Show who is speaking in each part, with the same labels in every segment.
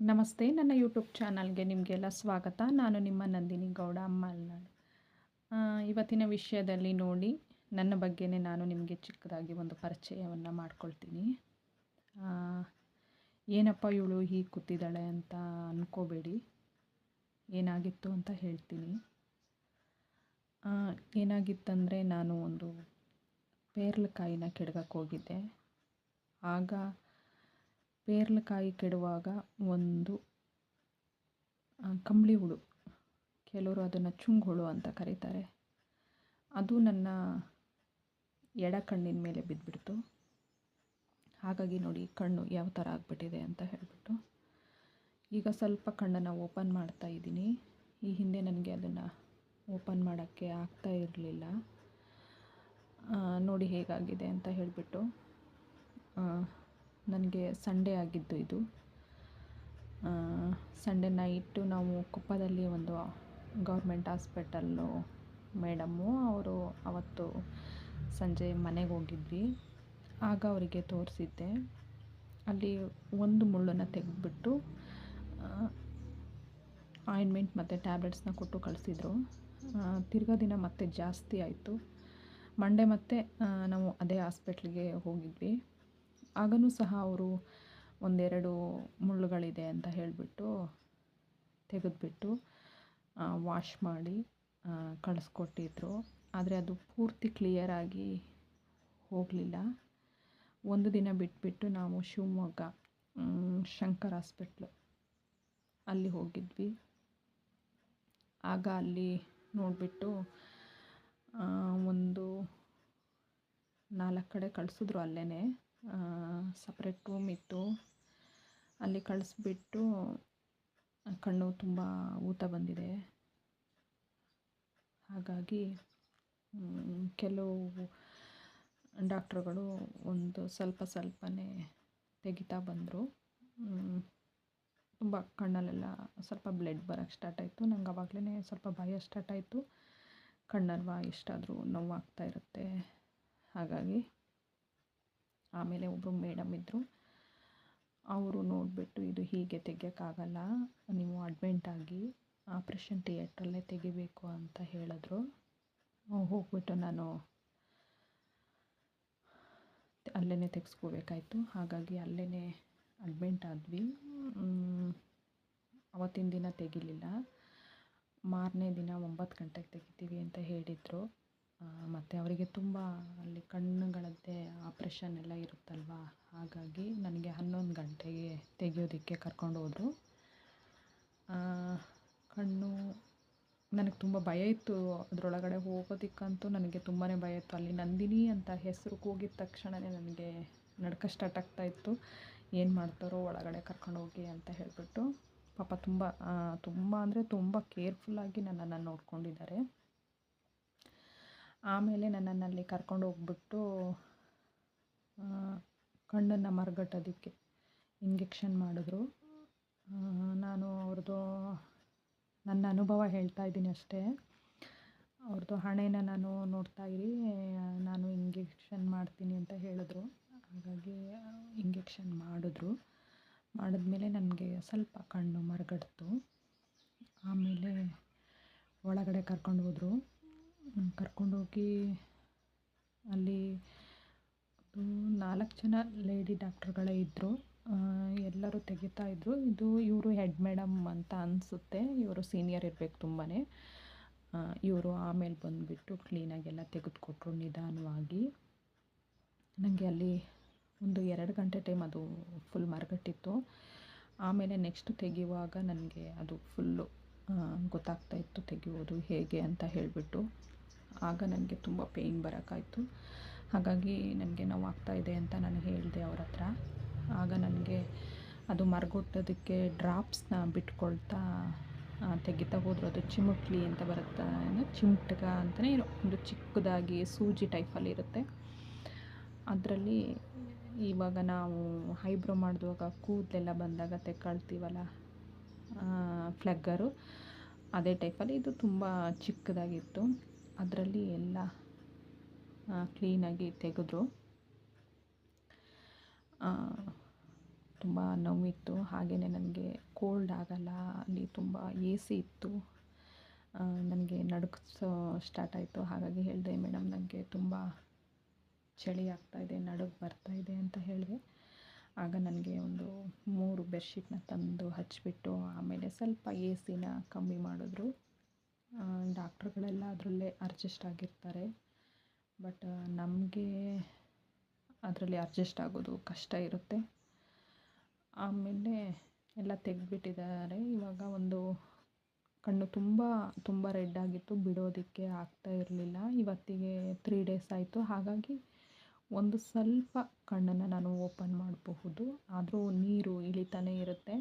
Speaker 1: ನಮಸ್ತೆ, ನನ್ನ ಯೂಟ್ಯೂಬ್ ಚಾನಲ್ಗೆ ನಿಮಗೆಲ್ಲ ಸ್ವಾಗತ. ನಾನು ನಿಮ್ಮ ನಂದಿನಿ ಗೌಡ ಮಲ್ನಾಡು ಇವತ್ತಿನ ವಿಷಯದಲ್ಲಿ ನೋಡಿ, ನನ್ನ ಬಗ್ಗೆನೇ ನಾನು ನಿಮಗೆ ಚಿಕ್ಕದಾಗಿ ಒಂದು ಪರಿಚಯವನ್ನು ಮಾಡ್ಕೊಳ್ತೀನಿ. ಏನಪ್ಪ ಇವಳು ಹೀಗೆ ಕೂತಿದ್ದಾಳೆ ಅಂತ ಅಂದ್ಕೋಬೇಡಿ ಏನಾಗಿತ್ತು ಅಂತ ಹೇಳ್ತೀನಿ. ಏನಾಗಿತ್ತಂದರೆ, ನಾನು ಒಂದು ಪೇರ್ಲಕಾಯಿನ ಕೆಡ್ಗಕ್ಕೆ ಹೋಗಿದ್ದೆ. ಆಗ ಪೇರ್ಲಕಾಯಿ ಕೆಡುವಾಗ ಒಂದು ಕಂಬಳಿ ಹುಳು. ಕೆಲವರು ಅದನ್ನು ಚುಂಗ್ ಹುಳು ಅಂತ ಕರೀತಾರೆ. ಅದು ನನ್ನ ಎಡ ಕಣ್ಣಿನ ಮೇಲೆ ಬಿದ್ದುಬಿಡ್ತು ಹಾಗಾಗಿ ನೋಡಿ ಕಣ್ಣು ಯಾವ ಥರ ಆಗಿಬಿಟ್ಟಿದೆ ಅಂತ ಹೇಳಿಬಿಟ್ಟು. ಈಗ ಸ್ವಲ್ಪ ಕಣ್ಣನ್ನು ಓಪನ್ ಮಾಡ್ತಾ ಇದ್ದೀನಿ. ಈ ಹಿಂದೆ ನನಗೆ ಅದನ್ನು ಓಪನ್ ಮಾಡೋಕ್ಕೆ ಆಗ್ತಾ ಇರಲಿಲ್ಲ. ನೋಡಿ ಹೇಗಾಗಿದೆ ಅಂತ ಹೇಳಿಬಿಟ್ಟು. ನನಗೆ ಸಂಡೇ ಆಗಿದ್ದು ಇದು. ಸಂಡೇ ನೈಟು ನಾವು ಕೊಪ್ಪದಲ್ಲಿ ಒಂದು ಗೌರ್ಮೆಂಟ್ ಹಾಸ್ಪಿಟಲ್ಲು ಮೇಡಮ್ಮು ಅವರು ಅವತ್ತು ಸಂಜೆ ಮನೆಗೆ ಹೋಗಿದ್ವಿ. ಆಗ ಅವರಿಗೆ ತೋರಿಸಿದ್ದೆ. ಅಲ್ಲಿ ಒಂದು ಮುಳ್ಳನ್ನು ತೆಗೆದ್ಬಿಟ್ಟು ಆಯಿಂಟ್ಮೆಂಟ್ ಮತ್ತು ಟ್ಯಾಬ್ಲೆಟ್ಸ್ನ ಕೊಟ್ಟು ಕಳಿಸಿದ್ರು. ತಿರ್ಗಾ ದಿನ ಮತ್ತೆ ಜಾಸ್ತಿ ಆಯಿತು. ಮಂಡೇ ಮತ್ತೆ ನಾವು ಅದೇ ಹಾಸ್ಪಿಟ್ಲಿಗೆ ಹೋಗಿದ್ವಿ. ಆಗನೂ ಸಹ ಅವರು ಒಂದೆರಡು ಮುಳ್ಳುಗಳಿದೆ ಅಂತ ಹೇಳಿಬಿಟ್ಟು ತೆಗೆದುಬಿಟ್ಟು ವಾಶ್ ಮಾಡಿ ಕಳಿಸ್ಕೊಟ್ಟಿದ್ರು. ಆದರೆ ಅದು ಪೂರ್ತಿ ಕ್ಲಿಯರಾಗಿ ಹೋಗಲಿಲ್ಲ. ಒಂದು ದಿನ ಬಿಟ್ಬಿಟ್ಟು ನಾವು ಶಿವಮೊಗ್ಗ ಶಂಕರ್ ಹಾಸ್ಪಿಟ್ಲು ಅಲ್ಲಿ ಹೋಗಿದ್ವಿ. ಆಗ ಅಲ್ಲಿ ನೋಡಿಬಿಟ್ಟು ಒಂದು ನಾಲ್ಕು ಕಡೆ ಕಳಿಸಿದ್ರು ಅಲ್ಲೇ ಸಪ್ರೇಟ್ ರೂಮ್ ಇತ್ತು. ಅಲ್ಲಿ ಕಳಿಸ್ಬಿಟ್ಟು ಕಣ್ಣು ತುಂಬ ಊತ ಬಂದಿದೆ. ಹಾಗಾಗಿ ಕೆಲವು ಡಾಕ್ಟ್ರುಗಳು ಒಂದು ಸ್ವಲ್ಪ ಸ್ವಲ್ಪನೇ ತೆಗಿತಾ ಬಂದರು. ತುಂಬ ಕಣ್ಣಲ್ಲೆಲ್ಲ ಸ್ವಲ್ಪ ಬ್ಲಡ್ ಬರೋಕ್ಕೆ ಸ್ಟಾರ್ಟ್ ಆಯಿತು. ನಂಗೆ ಅವಾಗಲೇ ಸ್ವಲ್ಪ ಭಯ ಸ್ಟಾರ್ಟ್ ಆಯಿತು. ಕಣ್ಣಲ್ವಾ ಎಷ್ಟಾದರೂ ನೋವಾಗ್ತಾ ಇರುತ್ತೆ. ಹಾಗಾಗಿ ಆಮೇಲೆ ಒಬ್ಬರು ಮೇಡಮ್ ಇದ್ದರು ಅವರು ನೋಡಿಬಿಟ್ಟು ಇದು ಹೀಗೆ ತೆಗಿಯೋಕ್ಕಾಗಲ್ಲ ನೀವು ಅಡ್ಮಿಂಟ್ ಆಗಿ ಆಪ್ರೇಷನ್ ಥಿಯೇಟ್ರಲ್ಲೇ ತೆಗಿಬೇಕು ಅಂತ ಹೇಳಿದ್ರು. ಹೋಗ್ಬಿಟ್ಟು ನಾನು ಅಲ್ಲೇ ತೆಗೆಸ್ಕೋಬೇಕಾಯ್ತು. ಹಾಗಾಗಿ ಅಲ್ಲೇ ಅಡ್ಮೆಂಟ್ ಆದ್ವಿ. ಅವತ್ತಿನ ದಿನ ತೆಗಿಲಿಲ್ಲ. ಮಾರನೇ ದಿನ ಒಂಬತ್ತು ಗಂಟೆಗೆ ತೆಗಿತೀವಿ ಅಂತ ಹೇಳಿದರು. ಮತ್ತು ಅವರಿಗೆ ತುಂಬ ಅಲ್ಲಿ ಕಣ್ಣುಗಳದ್ದೇ ಆಪ್ರೇಷನ್ ಎಲ್ಲ ಇರುತ್ತಲ್ವಾ? ಹಾಗಾಗಿ ನನಗೆ ಹನ್ನೊಂದು ಗಂಟೆಗೆ ತೆಗೆಯೋದಕ್ಕೆ ಕರ್ಕೊಂಡು ಹೋದರು. ಕಣ್ಣು ನನಗೆ ತುಂಬ ಭಯ ಇತ್ತು. ಅದರೊಳಗಡೆ ಹೋಗೋದಕ್ಕಂತೂ ನನಗೆ ತುಂಬಾ ಭಯ ಇತ್ತು. ಅಲ್ಲಿ ನಂದಿನಿ ಅಂತ ಹೆಸರು ಕೂಗಿದ ತಕ್ಷಣವೇ ನನಗೆ ನಡ್ಕ ಸ್ಟಾರ್ಟ್ ಆಗ್ತಾ ಇತ್ತು. ಏನು ಮಾಡ್ತಾರೋ ಒಳಗಡೆ ಕರ್ಕೊಂಡೋಗಿ ಅಂತ ಹೇಳಿಬಿಟ್ಟು ಪಾಪ ತುಂಬ ತುಂಬ ಅಂದರೆ ತುಂಬ ಕೇರ್ಫುಲ್ಲಾಗಿ ನನ್ನನ್ನು ನೋಡ್ಕೊಂಡಿದ್ದಾರೆ. ಆಮೇಲೆ ನನ್ನನ್ನು ಅಲ್ಲಿ ಕರ್ಕೊಂಡು ಹೋಗ್ಬಿಟ್ಟು ಕಣ್ಣನ್ನು ಮರಗಟ್ಟೋದಕ್ಕೆ ಇಂಜೆಕ್ಷನ್ ಮಾಡಿದ್ರು. ನಾನು ಅವ್ರದ್ದು, ನನ್ನ ಅನುಭವ ಹೇಳ್ತಾ ಇದ್ದೀನಿ ಅಷ್ಟೇ. ಅವ್ರದ್ದು ಹಣೆನ ನಾನು ನೋಡ್ತಾ ಇರಿ, ನಾನು ಇಂಜೆಕ್ಷನ್ ಮಾಡ್ತೀನಿ ಅಂತ ಹೇಳಿದ್ರು. ಹಾಗಾಗಿ ಇಂಜೆಕ್ಷನ್ ಮಾಡಿದ್ರು. ಮಾಡಿದ್ಮೇಲೆ ನನಗೆ ಸ್ವಲ್ಪ ಕಣ್ಣು ಮರಗಡ್ತು ಆಮೇಲೆ ಒಳಗಡೆ ಕರ್ಕೊಂಡು ಹೋದರು. ಕರ್ಕೊಂಡೋಗಿ ಅಲ್ಲಿ ನಾಲ್ಕು ಜನ ಲೇಡಿ ಡಾಕ್ಟ್ರುಗಳೇ ಇದ್ದರು ಎಲ್ಲರೂ ತೆಗಿತಾ ಇದ್ದರು ಇದು ಇವರು ಹೆಡ್ ಮೇಡಮ್ ಅಂತ ಅನಿಸುತ್ತೆ. ಇವರು ಸೀನಿಯರ್ ಇರಬೇಕು ತುಂಬಾ ಇವರು ಆಮೇಲೆ ಬಂದುಬಿಟ್ಟು ಕ್ಲೀನಾಗೆಲ್ಲ ತೆಗೆದುಕೊಟ್ರು ನಿಧಾನವಾಗಿ. ನನಗೆ ಅಲ್ಲಿ ಒಂದು ಎರಡು ಗಂಟೆ ಟೈಮ್ ಅದು ಫುಲ್ ಮರಗಟ್ಟಿತ್ತು. ಆಮೇಲೆ ನೆಕ್ಸ್ಟ್ ತೆಗೆಯುವಾಗ ನನಗೆ ಅದು ಫುಲ್ಲು ಗೊತ್ತಾಗ್ತಾ ಇತ್ತು ತೆಗೆಯೋದು ಹೇಗೆ ಅಂತ ಹೇಳಿಬಿಟ್ಟು. ಆಗ ನನಗೆ ತುಂಬ ಪೇಯ್ನ್ ಬರೋಕ್ಕಾಯ್ತು ಹಾಗಾಗಿ ನನಗೆ ನೋವಾಗ್ತಾ ಇದೆ ಅಂತ ನಾನು ಹೇಳಿದೆ ಅವ್ರ ಹತ್ರ. ಆಗ ನನಗೆ ಅದು ಮರಗೊಟ್ಟೋದಕ್ಕೆ ಡ್ರಾಪ್ಸ್ನ ಬಿಟ್ಕೊಳ್ತಾ ತೆಗಿತಾ ಹೋದರು. ಅದು ಚಿಮುಕ್ಲಿ ಅಂತ ಬರುತ್ತೆ ಚಿಮ್ಟಗ ಅಂತಲೇ ಒಂದು ಚಿಕ್ಕದಾಗಿ ಸೂಜಿ ಟೈಪಲ್ಲಿ ಇರುತ್ತೆ. ಅದರಲ್ಲಿ ಇವಾಗ ನಾವು ಹೈಬ್ರೋ ಮಾಡಿದಾಗ ಕೂದಲೆಲ್ಲ ಬಂದಾಗ ತೆಕ್ಕಳ್ತೀವಲ್ಲ ಫ್ಲಗ್ಗರು, ಅದೇ ಟೈಪಲ್ಲಿ ಇದು ತುಂಬ ಚಿಕ್ಕದಾಗಿತ್ತು. ಅದರಲ್ಲಿ ಎಲ್ಲ ಕ್ಲೀನಾಗಿ ತೆಗೆದ್ರು. ತುಂಬ ನೋವಿತ್ತು. ಹಾಗೆಯೇ ನನಗೆ ಕೋಲ್ಡ್ ಆಗಲ್ಲ. ಅಲ್ಲಿ ತುಂಬ ಎ ಸಿ ಇತ್ತು ನನಗೆ ನಡುಗಿಸೋ ಸ್ಟಾರ್ಟ್ ಆಯಿತು. ಹಾಗಾಗಿ ಹೇಳಿದೆ, ಮೇಡಮ್ ನನಗೆ ತುಂಬ ಚಳಿ ಆಗ್ತಾಯಿದೆ ನಡುಗು ಬರ್ತಾಯಿದೆ ಅಂತ ಹೇಳಿದೆ. ಆಗ ನನಗೆ ಒಂದು ಮೂರು ಬೆಡ್ಶೀಟ್ನ ತಂದು ಹಚ್ಚಿಬಿಟ್ಟು, ಆಮೇಲೆ ಸ್ವಲ್ಪ ಎ ಸಿನ ಕಮ್ಮಿ ಮಾಡಿದ್ರು. ಡಾಕ್ಟ್ರುಗಳೆಲ್ಲ ಅದರಲ್ಲೇ ಅರ್ಜೆಸ್ಟ್ ಆಗಿರ್ತಾರೆ. ಬಟ್ ನಮಗೆ ಅದರಲ್ಲಿ ಅರ್ಜೆಸ್ಟ್ ಆಗೋದು ಕಷ್ಟ ಇರುತ್ತೆ. ಆಮೇಲೆ ಎಲ್ಲ ತೆಗೆದ್ಬಿಟ್ಟಿದ್ದಾರೆ. ಇವಾಗ ಒಂದು ಕಣ್ಣು ತುಂಬ ತುಂಬ ರೆಡ್ ಆಗಿತ್ತು. ಬಿಡೋದಕ್ಕೆ ಆಗ್ತಾ ಇರಲಿಲ್ಲ. ಇವತ್ತಿಗೆ ತ್ರೀ ಡೇಸ್ ಆಯಿತು. ಹಾಗಾಗಿ ಒಂದು ಸ್ವಲ್ಪ ಕಣ್ಣನ್ನು ನಾನು ಓಪನ್ ಮಾಡಬಹುದು. ಆದರೂ ನೀರು ಇಳಿತಾನೇ ಇರುತ್ತೆ.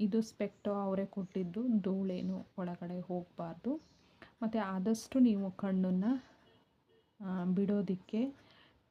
Speaker 1: ಇದು ಸ್ಪೆಕ್ಟೋ ಅವರೇ ಕೊಟ್ಟಿದ್ದು, ಧೂಳೇನು ಒಳಗಡೆ ಹೋಗಬಾರ್ದು. ಮತ್ತು ಆದಷ್ಟು ನೀವು ಕಣ್ಣನ್ನು ಬಿಡೋದಕ್ಕೆ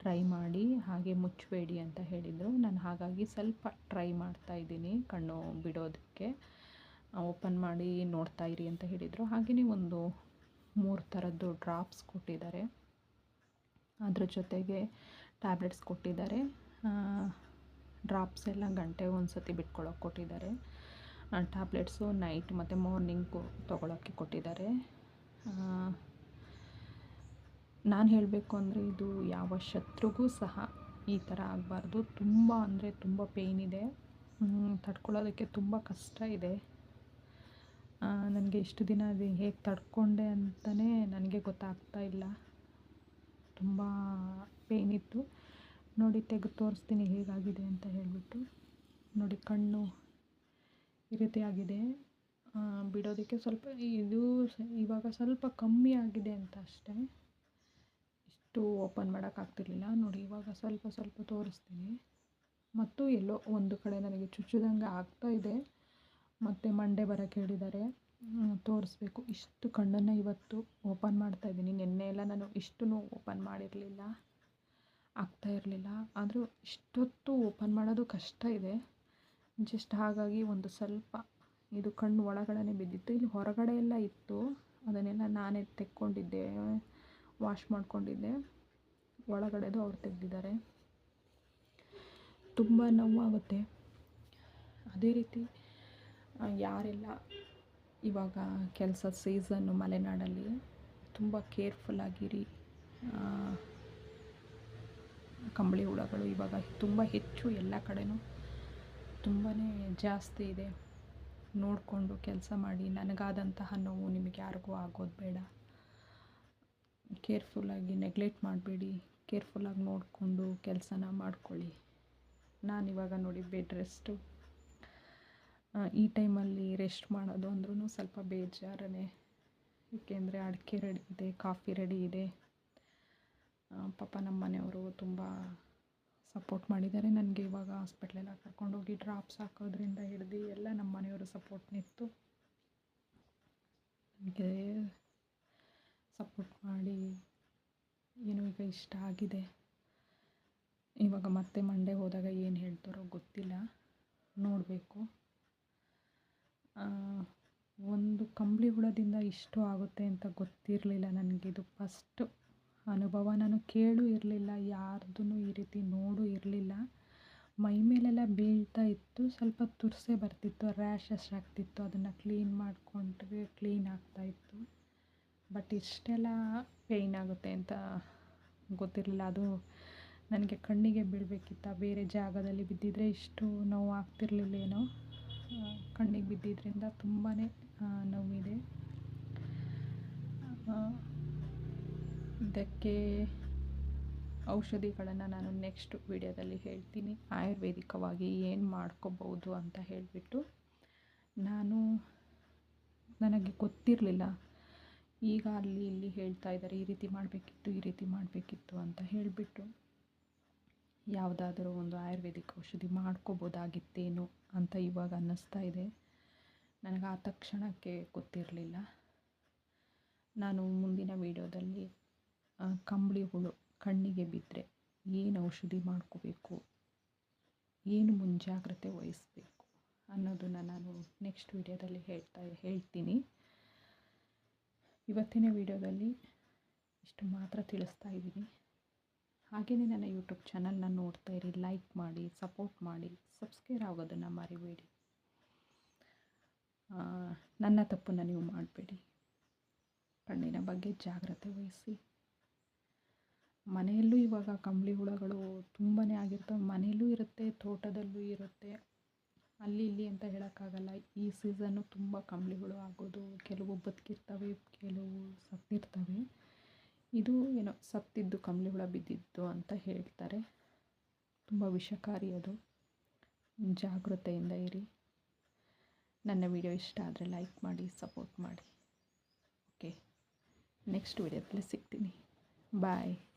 Speaker 1: ಟ್ರೈ ಮಾಡಿ, ಹಾಗೆ ಮುಚ್ಚಬೇಡಿ ಅಂತ ಹೇಳಿದರು. ನಾನು ಹಾಗಾಗಿ ಸ್ವಲ್ಪ ಟ್ರೈ ಮಾಡ್ತಾ ಇದ್ದೀನಿ ಕಣ್ಣು ಬಿಡೋದಕ್ಕೆ. ಓಪನ್ ಮಾಡಿ ನೋಡ್ತಾ ಇರಿ ಅಂತ ಹೇಳಿದರು. ಹಾಗೆಯೇ ಒಂದು ಮೂರು ಥರದ್ದು ಡ್ರಾಪ್ಸ್ ಕೊಟ್ಟಿದ್ದಾರೆ. ಅದರ ಜೊತೆಗೆ ಟ್ಯಾಬ್ಲೆಟ್ಸ್ ಕೊಟ್ಟಿದ್ದಾರೆ. ಡ್ರಾಪ್ಸ್ ಎಲ್ಲ ಗಂಟೆಗೆ ಒಂದು ಸತಿ ಬಿಟ್ಕೊಳ್ಳೋಕೆ ಕೊಟ್ಟಿದ್ದಾರೆ ಟ್ಯಾಬ್ಲೆಟ್ಸು ನೈಟ್ ಮತ್ತು ಮಾರ್ನಿಂಗು ತೊಗೊಳೋಕ್ಕೆ ಕೊಟ್ಟಿದ್ದಾರೆ. ನಾನು ಹೇಳಬೇಕು ಅಂದರೆ ಇದು ಯಾವ ಶತ್ರುಗೂ ಸಹ ಈ ಥರ ಆಗಬಾರ್ದು. ತುಂಬ ಅಂದರೆ ತುಂಬ ಪೇಯ್ನ್ ಇದೆ. ತಡ್ಕೊಳ್ಳೋದಕ್ಕೆ ತುಂಬ ಕಷ್ಟ ಇದೆ. ನನಗೆ ಇಷ್ಟು ದಿನ ಅದು ಹೇಗೆ ತಡ್ಕೊಂಡೆ ಅಂತಲೇ ನನಗೆ ಗೊತ್ತಾಗ್ತಾ ಇಲ್ಲ. ತುಂಬ ಪೇಯ್ನ್ ಇತ್ತು. ನೋಡಿ ತೆಗೆದು ತೋರಿಸ್ತೀನಿ ಹೇಗಾಗಿದೆ ಅಂತ ಹೇಳಿಬಿಟ್ಟು. ನೋಡಿ ಕಣ್ಣು ಈ ರೀತಿ ಆಗಿದೆ. ಬಿಡೋದಕ್ಕೆ ಸ್ವಲ್ಪ ಇದು ಇವಾಗ ಸ್ವಲ್ಪ ಕಮ್ಮಿ ಆಗಿದೆ ಅಂತ ಅಷ್ಟೇ. ಇಷ್ಟು ಓಪನ್ ಮಾಡೋಕ್ಕಾಗ್ತಿರ್ಲಿಲ್ಲ ನೋಡಿ ಇವಾಗ ಸ್ವಲ್ಪ ಸ್ವಲ್ಪ ತೋರಿಸ್ತೀನಿ. ಮತ್ತು ಎಲ್ಲೋ ಒಂದು ಕಡೆ ನನಗೆ ಚುಚ್ಚಿದಂಗೆ ಆಗ್ತಾ ಇದೆ. ಮತ್ತು ಮಂಡೆ ಬರೋಕ್ಕೆ ಹೇಳಿದ್ದಾರೆ. ತೋರಿಸ್ಬೇಕು. ಇಷ್ಟು ಕಣ್ಣನ್ನು ಇವತ್ತು ಓಪನ್ ಮಾಡ್ತಾಯಿದ್ದೀನಿ ನಿನ್ನೆ ಎಲ್ಲ ನಾನು ಇಷ್ಟು ಓಪನ್ ಮಾಡಿರಲಿಲ್ಲ. ಆಗ್ತಾ ಇರಲಿಲ್ಲ. ಆದರೂ ಇಷ್ಟೊತ್ತು ಓಪನ್ ಮಾಡೋದು ಕಷ್ಟ ಇದೆ. ಜಸ್ಟ್ ಹಾಗಾಗಿ ಒಂದು ಸ್ವಲ್ಪ ಇದು ಕಣ್ಣು ಒಳಗಡೆ ಬಿದ್ದಿತ್ತು. ಇಲ್ಲಿ ಹೊರಗಡೆ ಎಲ್ಲ ಇತ್ತು. ಅದನ್ನೆಲ್ಲ ನಾನೇ ತೆಕ್ಕೊಂಡಿದ್ದೆ, ವಾಶ್ ಮಾಡಿಕೊಂಡಿದ್ದೆ. ಒಳಗಡೆದು ಅವ್ರು ತೆಗೆದಿದ್ದಾರೆ. ತುಂಬ ನೋವಾಗುತ್ತೆ. ಅದೇ ರೀತಿ ಯಾರೆಲ್ಲ ಇವಾಗ ಕೆಲಸ ಸೀಸನ್ನು ಮಲೆನಾಡಲ್ಲಿ ತುಂಬ ಕೇರ್ಫುಲ್ಲಾಗಿರಿ ಕಂಬಳಿ ಹುಳಗಳು ಇವಾಗ ತುಂಬ ಹೆಚ್ಚು ಎಲ್ಲ ಕಡೆಯೂ ತುಂಬಾ ಜಾಸ್ತಿ ಇದೆ. ನೋಡಿಕೊಂಡು ಕೆಲಸ ಮಾಡಿ, ನನಗಾದಂತಹ ನೋವು ನಿಮಗೆ ಯಾರಿಗೂ ಆಗೋದು ಬೇಡ. ಕೇರ್ಫುಲ್ಲಾಗಿ ನೆಗ್ಲೆಕ್ಟ್ ಮಾಡಬೇಡಿ. ಕೇರ್ಫುಲ್ಲಾಗಿ ನೋಡಿಕೊಂಡು ಕೆಲಸನ ಮಾಡ್ಕೊಳ್ಳಿ. ನಾನಿವಾಗ ನೋಡಿ ಬೆಡ್ ರೆಸ್ಟು. ಈ ಟೈಮಲ್ಲಿ ರೆಸ್ಟ್ ಮಾಡೋದು ಅಂದ್ರೂ ಸ್ವಲ್ಪ ಬೇಜಾರೇ ಏಕೆಂದರೆ ಅಡಿಕೆ ರೆಡಿ ಇದೆ, ಕಾಫಿ ರೆಡಿ ಇದೆ. ಪಾಪ ನಮ್ಮ ಮನೆಯವರು ತುಂಬ ಸಪೋರ್ಟ್ ಮಾಡಿದ್ದಾರೆ. ನನಗೆ ಇವಾಗ ಹಾಸ್ಪಿಟ್ಲೆಲ್ಲ ಕರ್ಕೊಂಡೋಗಿ ಡ್ರಾಪ್ಸ್ ಹಾಕೋದ್ರಿಂದ ಹಿಡ್ದು ಎಲ್ಲ ನಮ್ಮ ಮನೆಯವರು ಸಪೋರ್ಟ್ ನಿಂತು ನನಗೆ ಸಪೋರ್ಟ್ ಮಾಡಿ ಏನೋ ಈಗ ಇಷ್ಟ ಆಗಿದೆ. ಇವಾಗ ಮತ್ತೆ ಮಂಡೆ ಹೋದಾಗ ಏನು ಹೇಳ್ತಾರೋ ಗೊತ್ತಿಲ್ಲ. ನೋಡಬೇಕು. ಒಂದು ಕಂಬಳಿ ಹುಳದಿಂದ ಇಷ್ಟು ಆಗುತ್ತೆ ಅಂತ ಗೊತ್ತಿರಲಿಲ್ಲ ನನಗಿದು ಫಸ್ಟು ಅನುಭವ ನಾನು ಕೇಳೂ ಇರಲಿಲ್ಲ ಯಾರ್ದೂ ಈ ರೀತಿ ನೋಡೂ ಇರಲಿಲ್ಲ. ಮೈ ಮೇಲೆಲ್ಲ ಬೀಳ್ತಾ ಇತ್ತು, ಸ್ವಲ್ಪ ತುರ್ಸೆ ಬರ್ತಿತ್ತು ರ್ಯಾಷಸ್ ಆಗ್ತಿತ್ತು. ಅದನ್ನು ಕ್ಲೀನ್ ಮಾಡಿಕೊಂಡ್ರೆ ಕ್ಲೀನ್ ಆಗ್ತಾಯಿತ್ತು ಬಟ್ ಇಷ್ಟೆಲ್ಲ ಪೇಯ್ನ್ ಆಗುತ್ತೆ ಅಂತ ಗೊತ್ತಿರಲಿಲ್ಲ. ಅದು ನನಗೆ ಕಣ್ಣಿಗೆ ಬೀಳಬೇಕಿತ್ತ. ಬೇರೆ ಜಾಗದಲ್ಲಿ ಬಿದ್ದಿದ್ದರೆ ಇಷ್ಟು ನೋವು ಆಗ್ತಿರ್ಲಿಲ್ಲೇನೋ ಕಣ್ಣಿಗೆ ಬಿದ್ದಿದ್ದರಿಂದ ತುಂಬಾ ನೋವಿದೆ. ಇದಕ್ಕೆ ಔಷಧಿಗಳನ್ನು ನಾನು ನೆಕ್ಸ್ಟ್ ವಿಡಿಯೋದಲ್ಲಿ ಹೇಳ್ತೀನಿ. ಆಯುರ್ವೇದಿಕವಾಗಿ ಏನು ಮಾಡ್ಕೋಬೋದು ಅಂತ ಹೇಳಿಬಿಟ್ಟು ನಾನು ನನಗೆ ಗೊತ್ತಿರಲಿಲ್ಲ. ಈಗ ಅಲ್ಲಿ ಇಲ್ಲಿ ಹೇಳ್ತಾ ಇದ್ದಾರೆ ಈ ರೀತಿ ಮಾಡಬೇಕಿತ್ತು, ಈ ರೀತಿ ಮಾಡಬೇಕಿತ್ತು ಅಂತ ಹೇಳಿಬಿಟ್ಟು ಯಾವುದಾದ್ರೂ ಒಂದು ಆಯುರ್ವೇದಿಕ್ ಔಷಧಿ ಮಾಡ್ಕೋಬೋದಾಗಿತ್ತೇನು ಅಂತ ಇವಾಗ ಅನ್ನಿಸ್ತಾ ಇದೆ. ನನಗೆ ಆ ತಕ್ಷಣಕ್ಕೆ ಗೊತ್ತಿರಲಿಲ್ಲ. ನಾನು ಮುಂದಿನ ವೀಡಿಯೋದಲ್ಲಿ ಕಂಬಳಿ ಹುಳು ಕಣ್ಣಿಗೆ ಬಿದ್ದರೆ ಏನು ಔಷಧಿ ಮಾಡ್ಕೋಬೇಕು? ಏನು ಮುಂಜಾಗ್ರತೆ ವಹಿಸ್ಬೇಕು? ಅನ್ನೋದನ್ನು ನಾನು ನೆಕ್ಸ್ಟ್ ವೀಡಿಯೋದಲ್ಲಿ ಹೇಳ್ತಾ ಹೇಳ್ತೀನಿ. ಇವತ್ತಿನ ವೀಡಿಯೋದಲ್ಲಿ ಇಷ್ಟು ಮಾತ್ರ ತಿಳಿಸ್ತಾ ಇದ್ದೀನಿ. ಹಾಗೆಯೇ ನನ್ನ ಯೂಟ್ಯೂಬ್ ಚಾನಲ್ನ ನೋಡ್ತಾ ಇರಿ ಲೈಕ್ ಮಾಡಿ ಸಪೋರ್ಟ್ ಮಾಡಿ ಸಬ್ಸ್ಕ್ರೈಬ್ ಆಗೋದನ್ನು ಮರಿಬೇಡಿ. ನನ್ನ ತಪ್ಪನ್ನು ನೀವು ಮಾಡಬೇಡಿ. ಕಣ್ಣಿನ ಬಗ್ಗೆ ಜಾಗ್ರತೆ ವಹಿಸಿ. ಮನೆಯಲ್ಲೂ ಇವಾಗ ಕಂಬಳಿ ಹುಳಗಳು ತುಂಬಾ ಆಗಿರ್ತವೆ. ಮನೆಯಲ್ಲೂ ಇರುತ್ತೆ, ತೋಟದಲ್ಲೂ ಇರುತ್ತೆ. ಅಲ್ಲಿ ಇಲ್ಲಿ ಅಂತ ಹೇಳೋಕ್ಕಾಗಲ್ಲ. ಈ ಸೀಸನ್ನು ತುಂಬ ಕಂಬಳಿ ಹುಳು ಆಗೋದು, ಕೆಲವು ಬದುಕಿರ್ತವೆ, ಕೆಲವು ಸತ್ತಿರ್ತವೆ. ಇದು ಏನೋ ಸತ್ತಿದ್ದು ಕಂಬಳಿ ಹುಳ ಬಿದ್ದಿದ್ದು ಅಂತ ಹೇಳ್ತಾರೆ. ತುಂಬ ವಿಷಕಾರಿ ಅದು. ಜಾಗೃತೆಯಿಂದ ಇರಿ. ನನ್ನ ವಿಡಿಯೋ ಇಷ್ಟ ಆದರೆ ಲೈಕ್ ಮಾಡಿ, ಸಪೋರ್ಟ್ ಮಾಡಿ. ಓಕೆ, ನೆಕ್ಸ್ಟ್ ವಿಡಿಯೋದಲ್ಲಿ ಸಿಗ್ತೀನಿ. ಬಾಯ್.